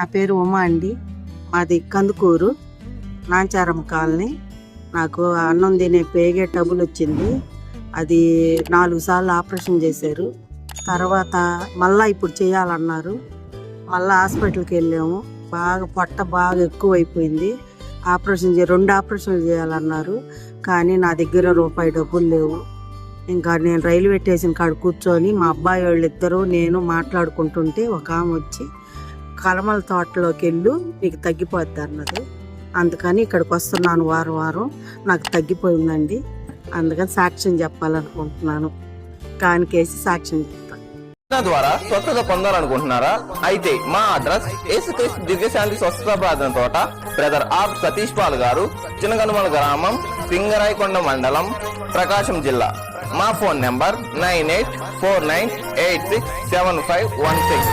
నా పేరు ఉమా అండి. మాది కందుకూరు నాంచారం కాలనీ. నాకు అన్నం తినే పేగే టబుల్ వచ్చింది. అది నాలుగు సార్లు ఆపరేషన్ చేశారు. తర్వాత మళ్ళా ఇప్పుడు చేయాలన్నారు. మళ్ళీ హాస్పిటల్కి వెళ్ళాము. బాగా పొట్ట బాగా ఎక్కువ అయిపోయింది ఆపరేషన్ చే రెండు ఆపరేషన్లు చేయాలన్నారు. కానీ నా దగ్గర రూపాయి డబ్బులు లేవు. ఇంకా నేను రైల్వే స్టేషన్ కాడ కూర్చొని మా అబ్బాయి వాళ్ళు ఇద్దరు నేను మాట్లాడుకుంటుంటే ఒక ఆమె వచ్చి కలమల తోటలోకి వెళ్ళు నీకు తగ్గిపోద్ది అన్నది. అందుకని ఇక్కడికి వస్తున్నాను వారం వారం. నాకు తగ్గిపోయిందండి అందుకని సాక్ష్యం చెప్పాలనుకుంటున్నాను. కానికేసి సాక్ష్యం చెప్తాను ద్వారా స్వస్థత పొందాలనుకుంటున్నారా? అయితే మా అడ్రస్ ఏసుక్రీస్తు దివ్యశాంతి స్వస్థత ప్రార్థన తోట. బ్రదర్ ఆర్ సతీష్ పాల్ గారు చిన్నగనుమల గ్రామం సింగరాయకొండ మండలం ప్రకాశం జిల్లా. మా phone number nine eight four nine eight six seven five one six.